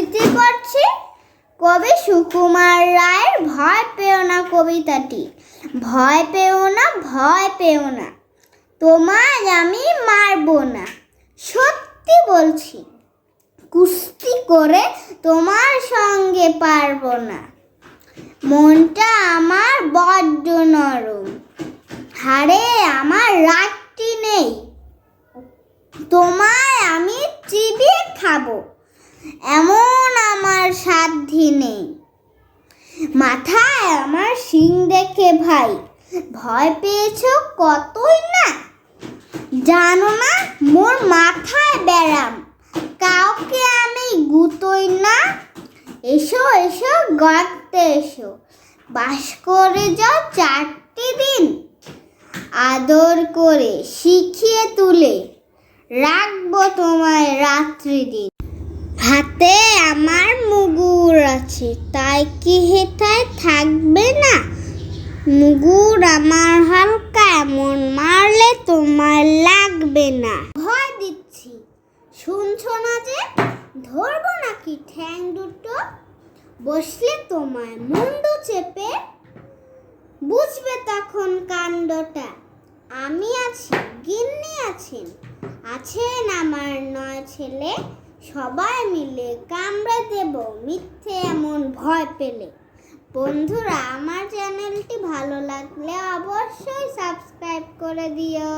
আবৃত্তি করছি। কবি সুকুমার রায়ের ভয় পেও না কবিতাটি। ভয় পেও না, ভয় পেও না। তোমায় আমি মারবো না। সত্যি বলছি, কুস্তি করে তোমার সঙ্গে পারব না। মনটা আমার বড্ড নরম। হারে আমার রাগটি নেই। তোমায় আমি চিবিয়ে খাব। এমন আমার সাধ্যি নেই। মাথায় আমার শিং দেখে ভাই, ভয় পেয়েছ কতই না? জানো না, মোর মাথায় ব্যারাম, কাউকে আমি গুতোই না। এসো এসো, গর্তে এসো, বাস করে যাও চারটি দিন। আদর করে শিখিয়ে তুলে রাখব তোমায় রাত্রি দিন হাতে আমার মুগুর আছে, তাই কি হেথায় থাকবে না? মুগুর আমার হালকা এমন, মারলে তোমার লাগবে না। ভয় দিচ্ছি। শুনছো না যে, ধরবো নাকি ঠ্যাং দুটো? বসলে তোমায় মুন্ডু চেপে, বুঝবে তখন কাণ্ডটা। আমি আছি, গিন্নি আছেন আছেন আমার নয় ছেলে। সবাই মিলে কামড়ে দেব মিথ্যে এমন ভয় পেলে। বন্ধুরা, আমার চ্যানেলটি ভালো লাগলে অবশ্যই সাবস্ক্রাইব করে দিও।